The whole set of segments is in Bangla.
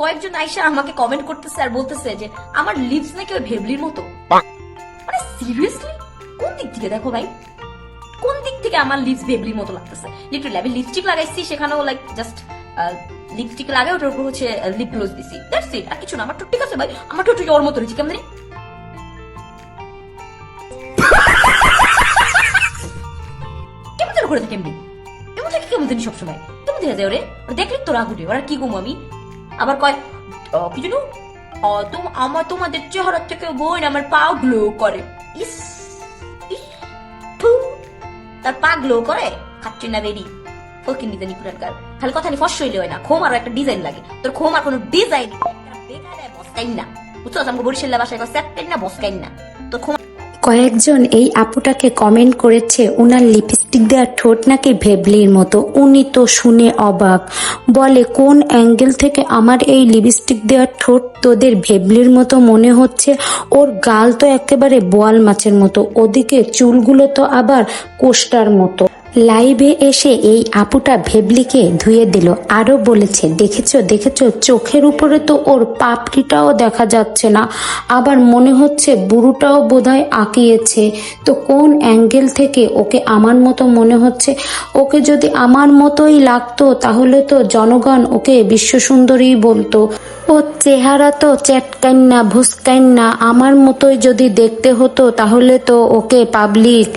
কয়েকজন আইসা আমাকে কমেন্ট করতেছে আর বলতেছে যে আমার লিপস নাকি ওই ভেবলির মতো? মানে সিরিয়াসলি কোন দিক থেকে দেখো ভাই? কোন দিক থেকে আমার লিপস ভেবলির মতো লাগতেছে? লিটারালি আমি লিপস্টিক লাগাইছি সেখানেও লাইক জাস্ট লিপস্টিক লাগাই ওটার উপর হচ্ছে লিপ গ্লোজ দিছি। দ্যাটস ইট আর কিছু না আমার তো ঠিক আছে ভাই আমার ঠোঁট ওর মতো রয়েছে কেমন? কেমন করে থাকে এমনি। এমন থাকে কেমন জানি সবসময়। কেমন দেখা যায় ওরে দেখলি তো রাগ উঠে ওরা কি ঘুমো আমি? আবার কয় কি তোম আমার তোমাদের চেহারা থেকে বোন আমার পা গ্লো করে। ইস তার পা গ্লো করে, খাচ্ছি না বেরি। ফকির নিজে নিপুণের কার খালি কথা নি ফস হইলে হয় না, খোম আরও একটা ডিজাইন লাগে। তোর খোম আর কোনো ডিজাইন বেকারে না। বুঝছ? আমাকে বরিশাল্লা বাসায় সেপ্টেন না না। তোর খোম কয়েকজন এই আপুটাকে কমেন্ট করেছে, উনার লিপস্টিক দেওয়ার ঠোঁট নাকি ভেবলির মতো? উনি তো শুনে অবাক। বলে, কোন অ্যাঙ্গেল থেকে আমার এই লিপস্টিক দেওয়ার ঠোঁট তোদের ভেবলির মতো মনে হচ্ছে? ওর গাল তো একেবারে বোয়াল মাছের মতো, ওদিকে চুলগুলো তো আবার কোষ্টার মতো। লাইভে এসে এই আপুটা ভেবলিকে ধুয়ে দিল। আরও বলেছে, দেখেছ দেখেছ, চোখের উপরে তো ওর পাপড়িটাও দেখা যাচ্ছে না। আবার মনে হচ্ছে বুড়োটাও বোধহয় আঁকিয়েছে। তো কোন অ্যাঙ্গেল থেকে ওকে আমার মতো মনে হচ্ছে? ওকে যদি আমার মতোই লাগতো, তাহলে তো জনগণ ওকে বিশ্বসুন্দরী বলতো। ও চেহারা তো চ্যাটকান্না ভুসকান্না আমার মতোই যদি দেখতে হতো তাহলে তো ওকে পাবলিক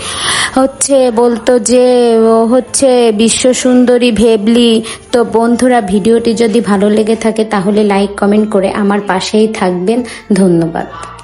হচ্ছে বলতো যে, ও হচ্ছে বিশ্বসুন্দরী ভেবলি। তো বন্ধুরা, ভিডিওটি যদি ভালো লেগে থাকে তাহলে লাইক কমেন্ট করে আমার পাশেই থাকবেন। ধন্যবাদ।